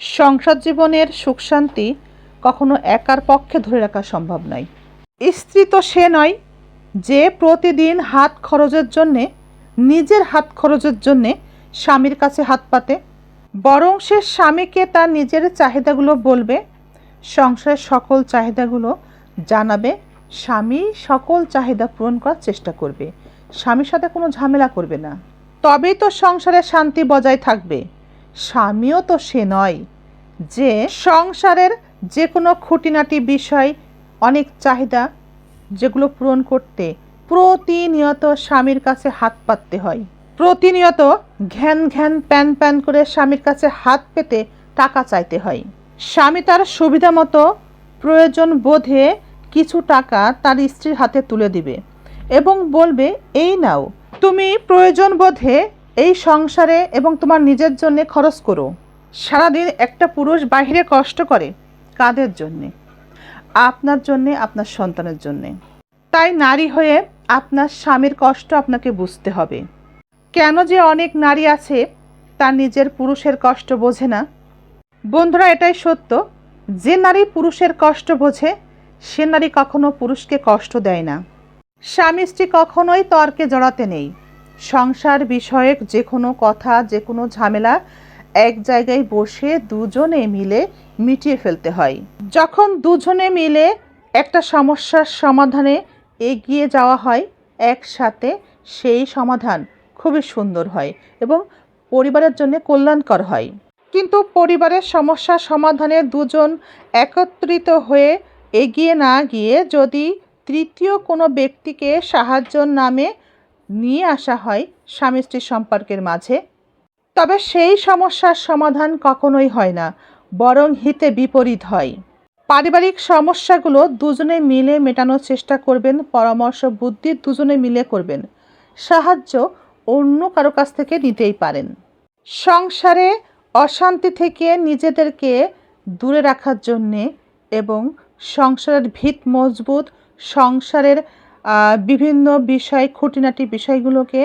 সংসার জীবনের সুখ শান্তি কখনো একার পক্ষে ধরে রাখা সম্ভব নয়। স্ত্রী তো সে নয় যে প্রতিদিন হাত খরচের জন্যে, নিজের হাত খরচের জন্যে স্বামীর কাছে হাত পাতে, বরং সে স্বামীকে তার নিজের চাহিদাগুলো বলবে, সংসারের সকল চাহিদাগুলো জানাবে, স্বামী সকল চাহিদা পূরণ করার চেষ্টা করবে। স্বামীর সাথে কোনো ঝামেলা করবে না। তবেই তো সংসারে শান্তি বজায় থাকবে। স্বামীও তো সে নয়, যে সংসারের যে কোনো খুঁটিনাটি বিষয়, অনেক চাহিদা যেগুলো পূরণ করতে প্রতিনিয়ত স্বামীর কাছে হাত পাততে হয়। প্রতিনিয়ত ঘ্যান ঘ্যান প্যান প্যান করে স্বামীর কাছে হাত পেতে টাকা চাইতে হয়। স্বামী তার সুবিধা মতো প্রয়োজন বোধে কিছু টাকা তার স্ত্রীর হাতে তুলে দিবে এবং বলবে, এই নাও, তুমি প্রয়োজন বোধে এই সংসারে এবং তোমার নিজের জন্যে খরচ করো। সারাদিন একটা পুরুষ বাইরে কষ্ট করে কাদের জন্যে? আপনার জন্যে, আপনার সন্তানের জন্যে। তাই নারী হয়ে আপনার স্বামীর কষ্ট আপনাকে বুঝতে হবে। কেন যে অনেক নারী আছে, তার নিজের পুরুষের কষ্ট বোঝে না। বন্ধুরা, এটাই সত্য। যে নারী পুরুষের কষ্ট বোঝে, সে নারী কখনো পুরুষকে কষ্ট দেয় না। স্বামী স্ত্রী কখনোই তর্কে জড়াতে নেই। সংসার বিষয়ক যে কোনো কথা যে কোনো ঝামেলা এক জায়গায় বসে দুজনে মিলে মিটিয়ে ফেলতে হয়। যখন দুজনে মিলে একটা সমস্যার সমাধানে এগিয়ে যাওয়া হয়, একসাথে সেই সমাধান খুবই সুন্দর হয় এবং পরিবারের জন্য কল্যাণকর হয়। কিন্তু পরিবারের সমস্যা সমাধানে দুজন একত্রিত হয়ে এগিয়ে না গিয়ে যদি তৃতীয় কোনো ব্যক্তিকে সাহায্যর নামে নিয়ে আসা হয় স্বামী স্ত্রী সম্পর্কের মাঝে। তবে সেই সমস্যার সমাধান কখনোই হয় না, বরং হিতে বিপরীত হয়। পারিবারিক সমস্যাগুলো দুজনে মিলে মেটানোর চেষ্টা করবেন, পরামর্শ, বুদ্ধি দুজনে মিলে করবেন। সাহায্য অন্য কারও কাছ থেকে নিতেই পারেন। সংসারে অশান্তি থেকে নিজেদেরকে দূরে রাখার জন্যে এবং সংসারের ভিত মজবুত, সংসারের বিভিন্ন বিষয়, খুঁটিনাটি বিষয়গুলোকে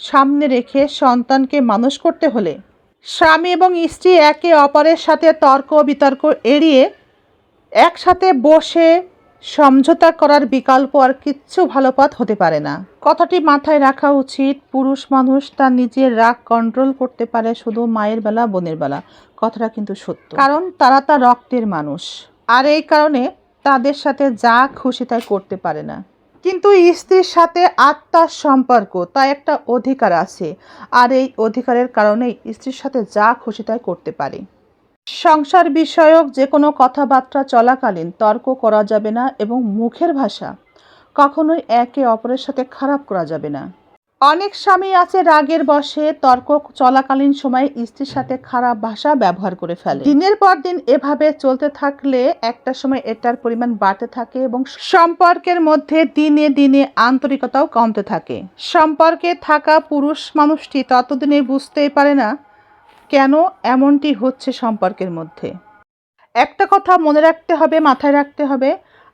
সামনে রেখে সন্তানকে মানুষ করতে হলে স্বামী এবং স্ত্রী একে অপরের সাথে তর্ক বিতর্ক এড়িয়ে একসাথে বসে সমঝোতা করার বিকল্প আর কিচ্ছু ভালো পথ হতে পারে না। কথাটি মাথায় রাখা উচিত, পুরুষ মানুষ তার নিজের রাগ কন্ট্রোল করতে পারে শুধু মায়ের বেলা, বোনের বেলা। কথাটা কিন্তু সত্য। কারণ তারা তার রক্তের মানুষ। আর এই কারণে তাদের সাথে যা খুশি তাই করতে পারে না। কিন্তু স্ত্রীর সাথে আত্মার সম্পর্ক তা একটা অধিকার আছে। আর এই অধিকারের কারণেই স্ত্রীর সাথে যা খুশি তাই করতে পারে। সংসার বিষয়ক যে কোনো কথাবার্তা চলাকালীন তর্ক করা যাবে না এবং মুখের ভাষা কখনোই একে অপরের সাথে খারাপ করা যাবে না। অনেক স্বামী আছে রাগের বশে তর্ক চলাকালীন সময় স্ত্রীর সাথে খারাপ ভাষা ব্যবহার করে ফেলে। দিনের পর দিন এভাবে চলতে থাকলে একটা সময় এটার পরিমাণ বাড়তে থাকে এবং সম্পর্কের মধ্যে দিনে দিনে আন্তরিকতাও কমতে থাকে। সম্পর্কে থাকা পুরুষ মানুষটি ততদিনে বুঝতেই পারে না কেন এমনটি হচ্ছে সম্পর্কের মধ্যে। একটা কথা মনে রাখতে হবে, মাথায় রাখতে হবে,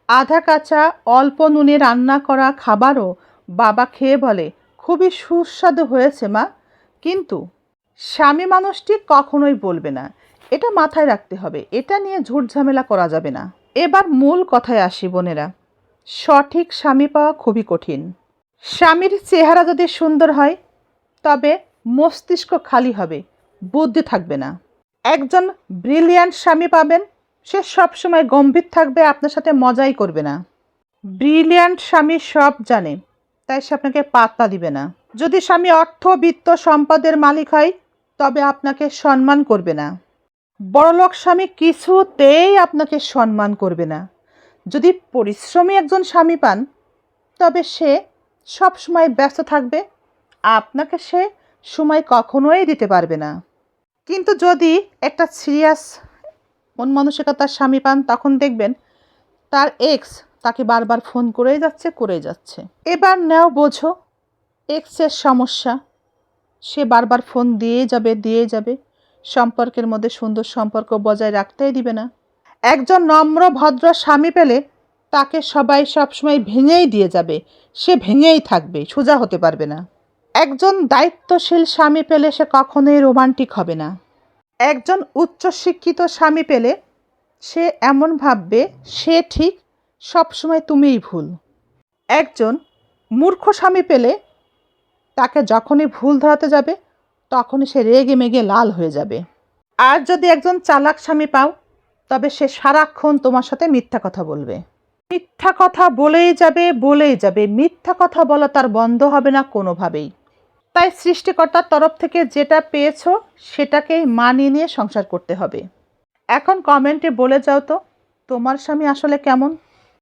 আধা কাঁচা অল্প নুনে রান্না করা খাবারও বাবা খেয়ে বলে খুবই সুস্বাদু হয়েছে, মা। কিন্তু স্বামী মানুষটি কখনোই বলবে না। এটা মাথায় রাখতে হবে। এটা নিয়ে ঝুট ঝামেলা করা যাবে না। এবার মূল কথায় আসি, বোনেরা। সঠিক স্বামী পাওয়া খুবই কঠিন। স্বামীর চেহারা যদি সুন্দর হয়, তবে মস্তিষ্ক খালি হবে, বুদ্ধি থাকবে না। একজন ব্রিলিয়ান্ট স্বামী পাবেন, সে সবসময় গম্ভীর থাকবে, আপনার সাথে মজাই করবে না। ব্রিলিয়ান্ট স্বামী সব জানে। তাই সে আপনাকে পাত্তা দিবে না। যদি স্বামী অর্থ, বিত্ত, সম্পদের মালিক হয়, তবে আপনাকে সম্মান করবে না। বড়লোক স্বামী কিছুতেই আপনাকে সম্মান করবে না। যদি পরিশ্রমী একজন স্বামী পান, তবে সে সব সময় ব্যস্ত থাকবে। আপনাকে সে সময় কখনোই দিতে পারবে না। কিন্তু যদি একটা সিরিয়াস মন মানসিকতার স্বামী পান, তখন দেখবেন তার এক্স তাকে বারবার ফোন করেই যাচ্ছে করেই যাচ্ছে। এবার নাও বোঝো, এক্সের সমস্যা। সে বারবার ফোন দিয়ে যাবে দিয়ে যাবে। সম্পর্কের মধ্যে সুন্দর সম্পর্ক বজায় রাখতেই দিবে না। একজন নম্র, ভদ্র স্বামী পেলে তাকে সবাই সবসময় ভেঙেই দিয়ে যাবে। সে ভেঙেই থাকবে, সোজা হতে পারবে না। একজন দায়িত্বশীল স্বামী পেলে সে কখনোই রোমান্টিক হবে না। একজন উচ্চশিক্ষিত স্বামী পেলে সে এমন ভাববে, সে ঠিক সবসময় তুমিই ভুল। একজন মূর্খ স্বামী পেলে তাকে যখনই ভুল ধরাতে যাবে, তখনই সে রেগে মেগে লাল হয়ে যাবে। আর যদি একজন চালাক স্বামী পাও, তবে সে সারাক্ষণ তোমার সাথে মিথ্যা কথা বলবে। মিথ্যা কথা বলেই যাবে বলেই যাবে। মিথ্যা কথা বলা তার বন্ধ হবে না কোনোভাবেই। তাই সৃষ্টিকর্তার তরফ থেকে যেটা পেয়েছ, সেটাকেই মানিয়ে নিয়ে সংসার করতে হবে। এখন কমেন্টে বলে যাও তো, তোমার স্বামী আসলে কেমন?